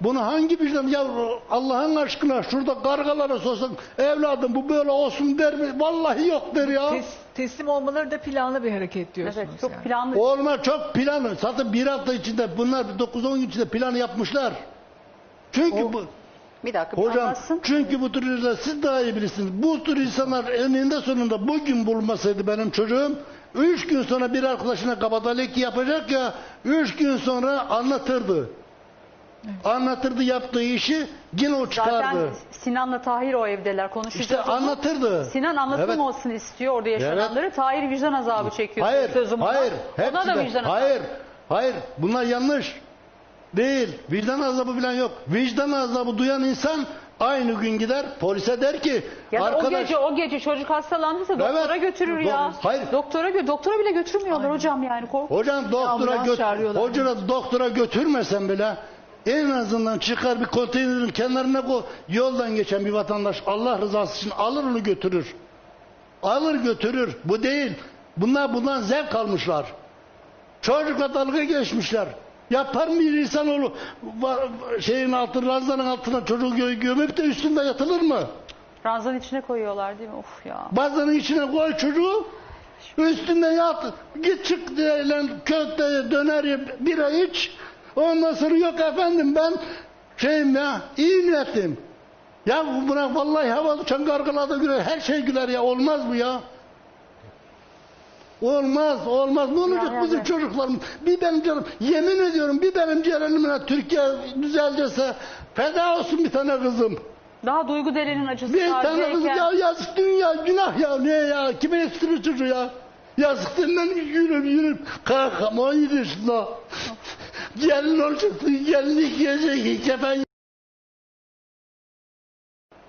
Bunu hangi vicdan ya Allah'ın aşkına şurada kargalara sorsan evladım bu böyle olsun der mi? Vallahi yok der ya. Tes- teslim olmaları da planlı bir hareket diyorsunuz Evet çok yani. planlı. Olma çok planı. Zaten bir hafta içinde bunlar 9-10 gün içinde plan yapmışlar. Çünkü bu Bir dakika hocam anlatsın. çünkü bu tür insanlar siz daha iyi bilirsiniz. Bu tür insanlar eninde sonunda bugün bulmasaydı benim çocuğum üç gün sonra bir arkadaşına kabadayılık yapacak ya üç gün sonra anlatırdı. Anlatırdı yaptığı işi yine o çıkardı. Zaten Sinan'la Tahir o evdeler konuşacağız. İşte anlatırdı. Sinan anlatım Evet. olsun istiyor orada yaşananları. Tahir vicdan azabı çekiyor. Hayır, sözüm ona. hayır. Ona hepsi da de- vicdan azabı. Hayır, hayır. Bunlar yanlış. Değil. Vicdan azabı falan yok. Vicdan azabı duyan insan aynı gün gider polise der ki Ya da o arkadaş gece o gece çocuk hastalandıysa Evet. doktora götürür ya. Do- hayır. Doktora gö doktora bile götürmüyorlar hocam yani. Kork hocam doktora ambulans göt çağırıyorlar. hocam doktora götürmesen bile en azından çıkar bir konteynerin kenarına koy. Yoldan geçen bir vatandaş Allah rızası için alır onu götürür. Alır götürür. Bu değil. Bunlar bundan zevk almışlar. Çocukla dalga geçmişler. Yapar mı bir insanoğlu şeyin altına, ranzanın altına çocuğu gö- gömüp de üstünde yatılır mı? Ranzanın içine koyuyorlar değil mi? Of ya. Bazanın içine koy çocuğu. Üstünde yat. Git çık diyelim köfte döner bira iç. Ondan sonra yok efendim ben şeyim ya iyi niyetliyim. Ya bu buna vallahi havalı uçan kargalar da güler. Her şey güler ya. Olmaz bu ya. Olmaz, olmaz. Ne olacak ya, bizim evet. çocuklarımız? Bir benim canım, yemin ediyorum bir benim cerenimine Türkiye düzelecekse feda olsun bir tane kızım. Daha duygu derenin acısı Bir tane kız tazeyken. ya yazık dünya günah ya ne ya kime yetiştirir çocuğu ya yazık senden yürüm yürüm kalkam 17 yaşında gelin olacaksın gelinlik giyecek kefen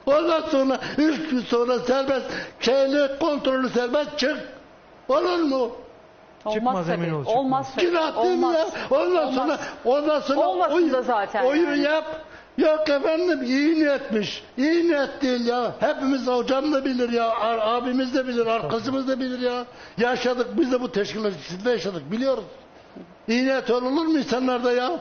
Ondan sonra üç gün sonra serbest şeyli kontrolü serbest çık. Olur mu? Olmaz Çıkmaz, tabii. emin ol, çıkmaz. Olmaz tabii. Günah değil mi Olmaz. ya? Ondan Olmaz. sonra ondan sonra Olmasın da zaten oyun yani. yap. Yok efendim iyi niyetmiş. İyi niyet değil ya. Hepimiz hocam da bilir ya. Abimiz de bilir. Arkadaşımız da bilir ya. Yaşadık. Biz de bu teşkilat içinde yaşadık. Biliyoruz. İyi niyet olur mu insanlarda ya?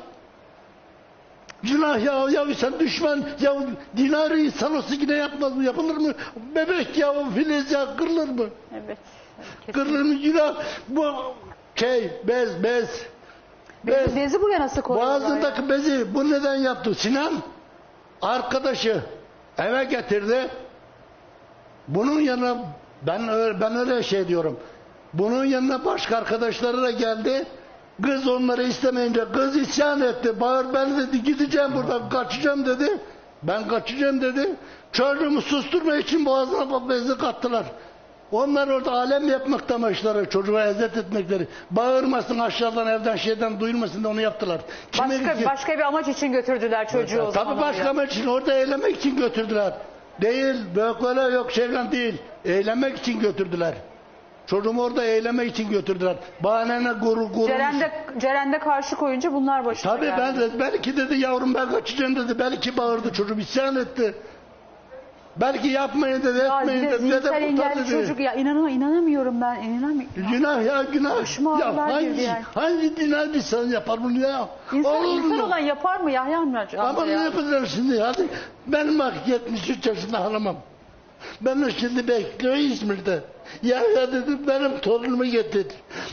Günah ya, ya sen düşman, ya dinarı insan olsa yine yapmaz mı, yapılır mı? Bebek ya, filiz ya, kırılır mı? Evet. Kesin. Kırılır mı günah? Bu şey, bez, bez. Bez. Bezi, bezi buraya nasıl koyuyorlar ya? Boğazındaki bezi bu neden yaptı? Sinan arkadaşı eve getirdi. Bunun yanına ben öyle, ben öyle şey diyorum. Bunun yanına başka arkadaşları da geldi. Kız onları istemeyince kız isyan etti. Bağır ben dedi gideceğim buradan kaçacağım dedi. Ben kaçacağım dedi. Çocuğumu susturma için boğazına bezi kattılar. Onlar orada alem yapmakta amaçları, çocuğa eziyet etmekleri. Bağırmasın aşağıdan evden şeyden duyulmasın da onu yaptılar. Kime Başka, başka bir amaç için götürdüler çocuğu o zaman Tabii başka amaç için orada eğlenmek için götürdüler. Değil, böyle yok şeyden değil. Eğlenmek için götürdüler. Çocuğumu orada eğlenmek için götürdüler. Bahanene guru guru. Ceren'de, Ceren'de karşı koyunca bunlar başına Tabii geldi. ben de, belki dedi yavrum ben kaçacağım dedi. Belki bağırdı çocuk isyan etti. Belki yapmayın dedi, Ya etmeyin dedi. Dede kurtar engelli dedi. çocuk ya inanam inanamıyorum ben inanamıyorum. Günah ya günah. Başıma ya hangi, yani. hangi bir sen yapar bunu ya? İnsan, Olur insan mu? olan yapar mı Yahya amca? Ama ne ya? yapacağım şimdi? Hadi ben bak 73 yaşında hanımım. Ben de şimdi bekliyor İzmir'de. Ya ya dedim benim torunumu getir.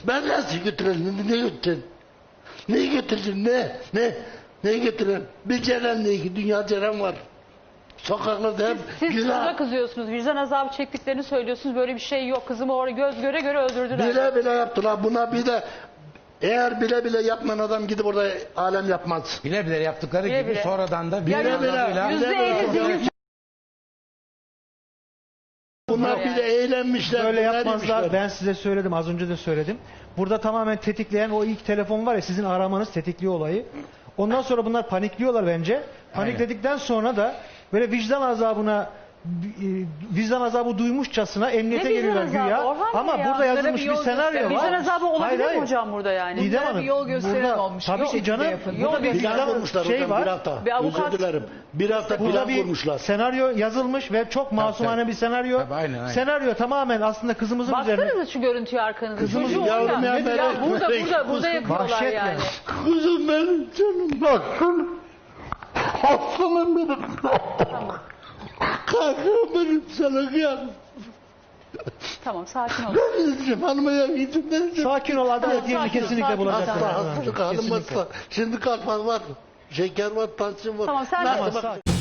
Ben nasıl götürelim? Ne götürelim? Ne götürelim? Ne? Ne? Ne götürelim? Bir Ceren değil ki dünya Ceren var. Sokaklarda hep Siz günah. kıza kızıyorsunuz. Vicdan azabı çektiklerini söylüyorsunuz. Böyle bir şey yok. Kızımı orada göz göre göre öldürdüler. Bile bile yaptılar. Buna bir de eğer bile bile yapmayan adam gidip orada alem yapmaz. Bile bile yaptıkları Bile gibi bile. sonradan da bir Bile bile. anlamıyla Yüzde zihinsel Bunlar bir de eğlenmişler. Böyle yapmazlar. Ben size söyledim az önce de söyledim. Burada tamamen tetikleyen o ilk telefon var ya sizin aramanız tetikliyor olayı. Ondan sonra bunlar panikliyorlar bence. Panikledikten sonra da böyle vicdan azabına vicdan azabı duymuşçasına emniyete Ne vicdan geliyorlar azabı? güya. Orhan Ama Bey ya, burada bunlara yazılmış bir bir yol senaryo göster- var. Vicdan azabı olabilir Hayır, mi hayır. hocam burada yani? Bunlara Hanım, bir yol gösteren burada- olmuş. Tabii ki canım. şekilde yapın. Burada Yol bir gösteren vicdan kurmuşlar şey hocam bir var. hafta. Bir avukat- Özür dilerim. Bir hafta Burada plan bir kurmuşlar. senaryo yazılmış ve çok masumane bir senaryo. Tabii, aynen, aynen. Senaryo tamamen aslında kızımızın üzerine. Baksanıza şu görüntüye arkanızda. Kızımız Çocuğu yavrum orada. ya, burada, burada, burada yakıyorlar Vahşet yani. ya. Kuzum benim canım bak. Aslanım benim. Kankam benim sana kıyam. Tamam sakin ol. Ben gideceğim hanıma ya gideceğim. ne diyeceğim? Sakin ol adalet yerini sakin ol, kesinlikle sakin ol. bulacak. Hasta hastalık Kesinlikle. hasta. Şimdi kalp var. Şeker var, tansiyon var. Tamam, sen de- Nasıl Tamam, bak- sakin.